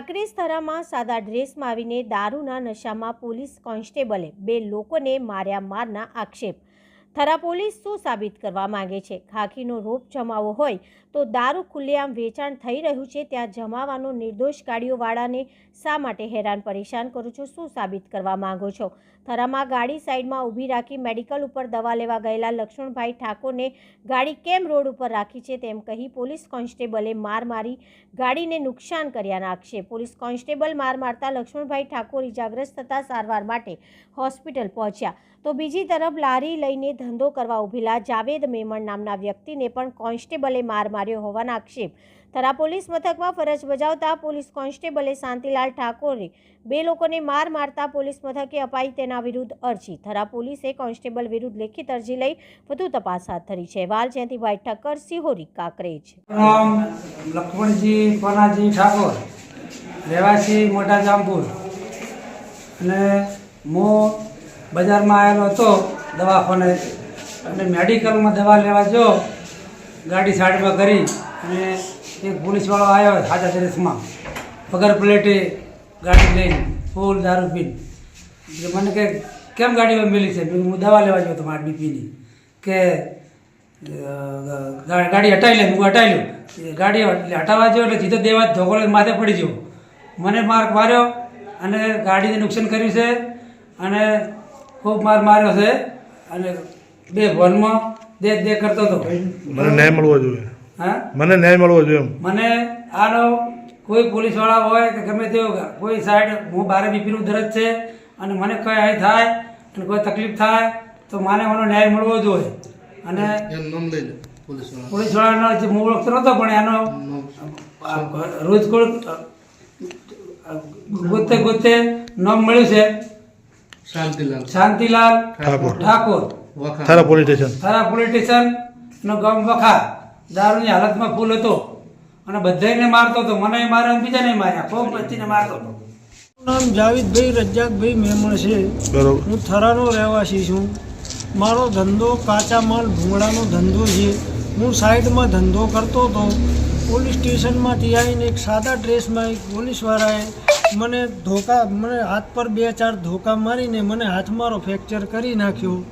કાંકરેજ થરામાં સાદા ડ્રેસમાં આવીને દારૂના નશામાં પોલીસ કોન્સ્ટેબલે બે લોકોને માર્યા મારના આક્ષેપ. થરા પોલીસ શું સાબિત કરવા માંગે છે? ખાખીનો રોપ જમાવો હોય તો દારૂ ખુલ્લેઆમ વેચાણ થઈ રહ્યું છે, ત્યાં જમાવાનો નિર્દોષ ગાડીઓવાળાને શા માટે હેરાન પરેશાન કરો છો? શું સાબિત કરવા માંગો છો? થરામાં ગાડી સાઈડમાં ઊભી રાખી મેડિકલ ઉપર દવા લેવા ગયેલા લક્ષ્મણભાઈ ઠાકોરને ગાડી કેમ રોડ ઉપર રાખી છે તેમ કહી પોલીસ કોન્સ્ટેબલે માર મારી ગાડીને નુકસાન કર્યાના આક્ષેપ. પોલીસ કોન્સ્ટેબલ માર મારતા લક્ષ્મણભાઈ ઠાકોર ઇજાગ્રસ્ત થતા સારવાર માટે હોસ્પિટલ પહોંચ્યા. તો બીજી તરફ લારી લઈને ધંધો કરવા ઉભેલા જાવેદ મેમણ નામના વ્યક્તિને પણ કોન્સ્ટેબલે માર માર્યો હોવાના આક્ષેપ. થરા પોલીસ મથકમાં ફરજ બજાવતા પોલીસ કોન્સ્ટેબલે શાંતિલાલ ઠાકોરે બે લોકોને માર મારતા પોલીસ મથકે અપાઈ તેના વિરુદ્ધ અરજી. થરા પોલીસે કોન્સ્ટેબલ વિરુદ્ધ લેખિત અરજી લઈ વધુ તપાસ હાથ ધરી છે. વાલ જયંતિભાઈ ઠક્કર, સિહોરી, કાંકરેજ. લક્ષ્મણજી રહેવાસી મોટા જામપુર. અને હું બજારમાં આવેલો હતો દવાખાને અને મેડિકલમાં દવા લેવા જો, ગાડી સાઈડમાં કરી અને એક પોલીસવાળો આવ્યો સાદા ડ્રેસમાં વગર પ્લેટે ગાડી લઈને ફૂલ દારૂ પીને. મને કે, કેમ ગાડીમાં મેલી છે? હું દવા લેવા ગયો તમારા મારા બીપીની કે ગાડી હટાવી લે, હું હટાવી લઉં. ગાડી હટાવવા ગયો એટલે સીધો દેવા ધોગોળે માથે પડી ગયો. મને માર્ક માર્યો અને ગાડીને નુકસાન કર્યું છે અને ખૂબ માર માર્યો છે. અને બે વનમાં દે દે કરતો હતો. મને ન્યાય મળવો જોઈએ. હા? મને ન્યાય મળવો જોઈએ મને આનો કોઈ પોલીસવાળા હોય કે ગમે તે કોઈ સાઈડ હું બારે બીપીનું દરજ છે અને મને કંઈ અહીં થાય અને કોઈ તકલીફ થાય તો મને મને ન્યાય મળવો જોઈએ. અને પોલીસવાળાનો. જે હું ઓળખતો નહોતો પણ એનો આ રોજ કોઈ ગોતે ગોતે નામ મળ્યું છે. Shantilal. Shantilal Thakor. Thakor. Thara police station Thara police station નો ગામ વખા દારૂની હાલતમાં ફૂલ હતો અને બધાને મારતો હતો. મને મારે બીજાને માર્યા. કોમ બચીને મારતો હતો. નામ જાવીદભાઈ રજાકભાઈ મેમણ છે. બરોબર. હું થરાનો રહેવાસી છું. મારો ધંધો કાચા માલ ભૂંગળાનો ધંધો છે. હું સાઈડમાં ધંધો કરતો હતો. પોલીસ સ્ટેશનમાંથી આવીને એક સાદા ડ્રેસમાં એક પોલીસવાળાએ મને ધોકા, મને હાથ પર બે ચાર ધોકા મારીને મને હાથ મારો ફ્રેક્ચર કરી નાખ્યો.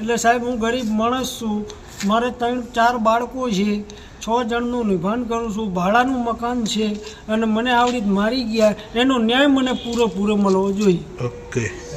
એટલે સાહેબ, હું ગરીબ માણસ છું. મારે ત્રણ, ચાર બાળકો છે. છ જણનું નિભાન કરું છું. ભાડાનું મકાન છે. અને મને આવડી મારી ગયા. એનો ન્યાય મને પૂરો પૂરો મળવો જોઈએ. ઓકે